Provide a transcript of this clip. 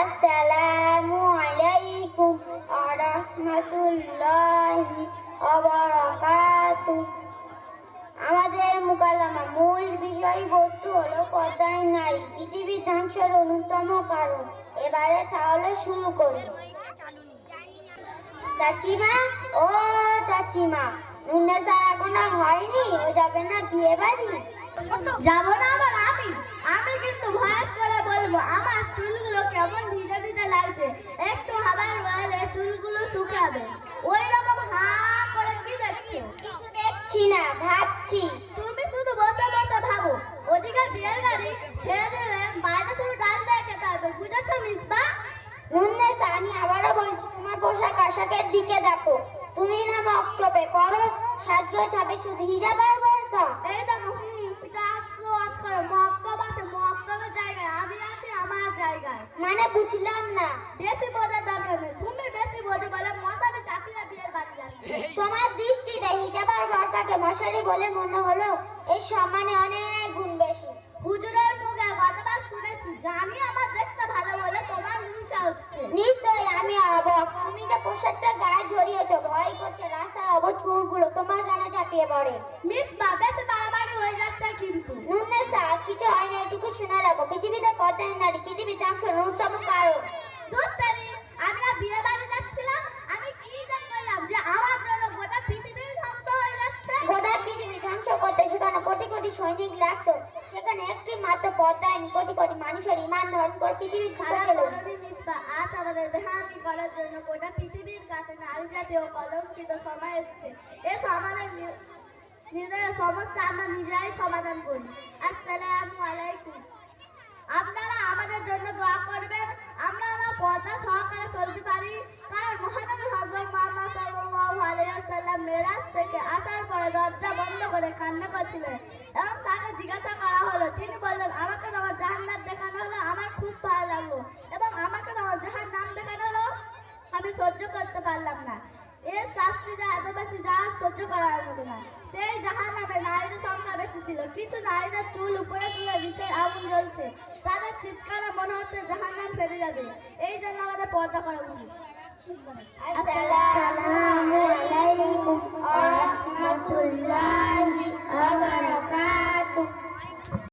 আসসালামু আলাইকুম আরহামতুল্লাহি অবরাকাতু আমাদের মোকালামা মূল বিষয়বস্তু হলো পর্দায় নারী। পৃথিবীর ধ্বংসের অন্যতম কারণ। এবারে তাহলে শুরু করি। চাচিমা ও চাচিমা নুন্নেসা এখনও হয়নি? ও যাবে না বিয়ে বাড়ি যাব না লাগছে একটু হাবার বলে চুলগুলো শুকাবে। ওই রকম হা করে কি দেখছ? কিছু দেখছি না ভাবছি। তুমি শুধু বসে বসে ভাবো। ওদিকে বিয়ের গাড়ি ছেড়ে দিলে বাইরে শুধু ডাল দিয়ে খেতে হবে। বুঝেছ মিসবা নুন্নেসা আমি আবারও বলছি তোমার পোশাক আশাকের দিকে দেখো। তুমি না বক্তব্যে করো সাজগোজ হবে শুধু হিজাব আর বোরকা। এই দেখো বুঝলাম না। বেশি বোঝার দরকার নেই। তুমি বেশি বোঝো বলে মশাতে চাপিয়ে বিয়ের বাড়ি তোমার দৃষ্টিতে হিজাব আর বোরকাকে মশারি বলে মনে হলো এই সম্মানে অনেক গুণ বেশি। হুজুরের মুখে গতবার শুনেছি জানি আমার দেখতে ভালো বলে তোমার হিংসা হচ্ছে। নিশ্চয়ই আমি অবাক। তুমি যে পোশাকটা গায়ে জড়িয়েছো ভয় করছে রাস্তায় অবধ কুকুরগুলো তোমার গানে চাপিয়ে পড়ে। মিস বাবেসে বাড়াবাড়ি হয়ে যাচ্ছে কিন্তু। নুন্নেসা কিছু হয় না এটুকু শুনে রাখো পৃথিবীতে পদ্মায় নারী পৃথিবীর ধ্বংসের অন্যতম কারণ। ধরতারি আমি না বিয়ে বাড়ি যাচ্ছিলাম আমি কি জান করলাম যে আমার জন্য গোটা পৃথিবী ধ্বংস হয়ে যাচ্ছে? গোটা পৃথিবী ধ্বংস করতে সেখানে কোটি কোটি সৈনিক লাগতো। সেখানে একটি মাত্র পদ্মায় কোটি কোটি মানুষের ইমান ধারণ করে পৃথিবী খারাপ মিসবা আজ আমাদের বেহামি করার জন্য গোটা পৃথিবীর কাছে নারী জাতীয় কলঙ্কিত সময় এসেছে। এ সমাধান নিজের সমস্যা আমরা নিজেরাই সমাধান করি। আসসালামু আসার দরজা বন্ধ করে কান্না করছিলেন এবং তাকে জিজ্ঞাসা করা হলো তিনি বললেন আমাকে আমার জাহান্নাত দেখানো হলো আমার খুব ভালো লাগল। এবং আমাকে আমার জাহান্নাম দেখানো হলো আমি সহ্য করতে পারলাম না। এর শাস্তি যা এত বেশি যা সহ্য করার মতো না সেই জাহান নামে নারীদের সংখ্যা বেশি ছিল। কিছু নারীদের চুল উপরে তুলে নিচে আগুন জ্বলছে। তাদের চিৎকারে মনে হচ্ছে জাহান নাম ফেলে যাবে। এই জন্য আমাদের পর্দা করা উচিত। আসসালামু আলাইকুম।